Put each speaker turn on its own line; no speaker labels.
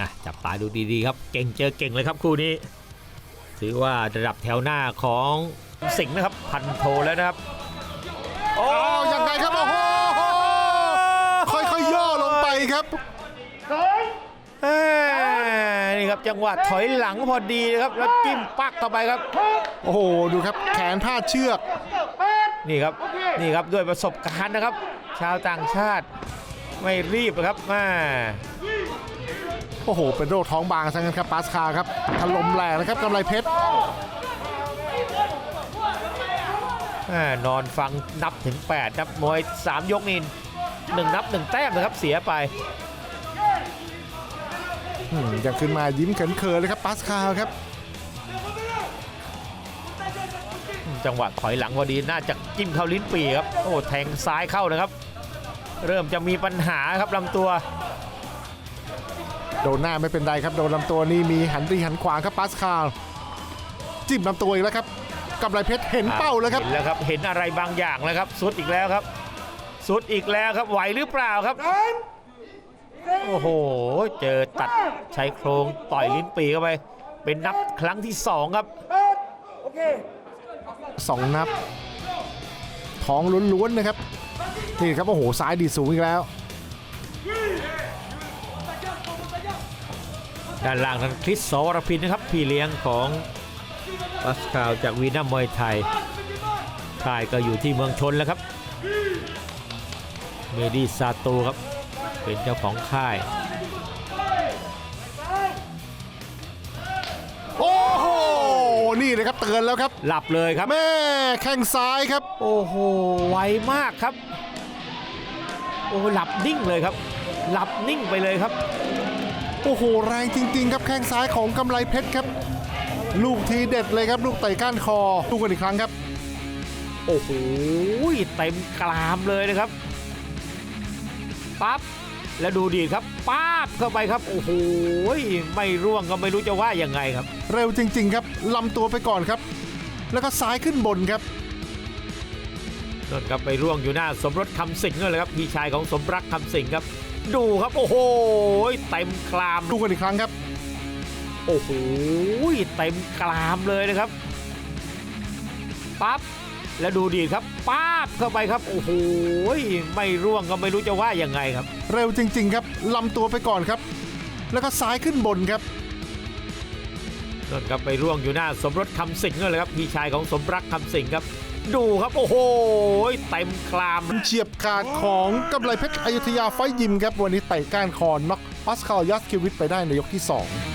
อะจับตาดูดีๆครับ เก่งเจอเก่งเลยครับคู่นี้ ถือว่าระดับแถวหน้าของสิงห์นะครับ พันโทแล้วนะครับ โอ้
อ้าวยังไงครับ โอ้โหค่อยๆย่อลงไปครับ
เอ้ยนี่ครับจังหวะถอยหลังพอดีนะครับ แล้วจิ้มปักเข้าไปครับ
โอ้โห ดูครับ แขนพาดเชือก
นี่ครับ นี่ครับด้วยประสบการณ์นะครับ ชาวต่างชาติไม่รีบนะครับมา
โอ้โห เป็นโรคท้องบางซะงั้นครับปาสคาครับถล่มแรงนะครับกำไรเพชร
อ่านอนฟังนับถึง 8 นับมวย 3 ยกนี่หนึ่งนับหนึ่งแต้มนะครับเสียไป
อืมยังขึ้นมายิ้มเขินๆเลยครับปาสคาครับ
จังหวะถอยหลังพอดีน่าจะจิ้มเข้าลิ้นปีครับ โอ้แทงซ้ายเข้านะครับ เริ่มจะมีปัญหาครับลำตัว
โดนหน้าไม่เป็นไรครับโดนลำตัวนี่มีหันรีหันขวาครับปาสคาจิ้มลำตัวอีกแล้วครับกำไรเพชรเห็นเป้าแล้วครับ
เห็นแล้วครับเห็นอะไรบางอย่างแล้วครับสุดอีกแล้วครับสุดอีกแล้วครับไหวหรือเปล่าครับโอ้โห เจอตัดชายโครงต่อยลิ้นปีเข้าไป เป็นนับครั้งที่สองครับ
สองนับท้องล้วนๆนะครับนี่ครับโอ้โหซ้ายดีดสูงอีกแล้ว
ด้านล่างนั้นคริสสวรพินนะครับ พี่เลี้ยงของปัสคาวจากวีนามวยไทยค่ายก็อยู่ที่เมืองชนแล้วครับ เมดีซาโตครับ เป็นเจ้าของค่าย
โอ้โห นี่เลยครับเตือนแล้วครับ
หลับเลยครับ
แม่แข้งซ้ายครับ
โอ้โห ไวมากครับ โอ้หลับนิ่งเลยครับ หลับนิ่งไปเลยครับ
โอ้โหแรงจริง ๆ ครับแข้งซ้ายของกำไรเพชรครับ ลูกทีเด็ดเลยครับ ลูกเตะก้านคอดูกันอีกครั้งครับ
โอ้โหเต็มกรามเลยนะครับปั๊บแล้วดูดีครับป้าบเข้าไปครับ โอ้โหไม่ร่วงก็ไม่รู้จะว่ายังไงครับ
เร็วจริง ๆ ครับลำตัวไปก่อนครับ แล้วก็ซ้ายขึ้นบนครับ
นนครับไปร่วงอยู่หน้าสมรสคำสิงห์เลยครับพี่ชายของสมรักคำสิงห์ครับ ดูครับ โอ้โหเต็มกราม
ดูกันอีกครั้งครับ
โอ้โหเต็มกรามเลยนะครับปั๊บแล้วดูดีครับป้าบเข้าไปครับ โอ้โหไม่ร่วงก็ไม่รู้จะว่ายังไงครับ
เร็วจริง ๆ ครับลำตัวไปก่อนครับ แล้วก็ซ้ายขึ้นบนครับ
นนครับไปร่วงอยู่หน้าสมรสคำสิงห์เลยครับพี่ชายของสมรักคำสิงห์ครับ ดูครับ โอ้โหเต็มคลาม
เฉียบขาดของกำไรเพชรอยุธยาไฟยิมครับ วันนี้ไต่ก้านคอน็อกปัสคาลยัสคิวิตไปได้ในยกที่ 2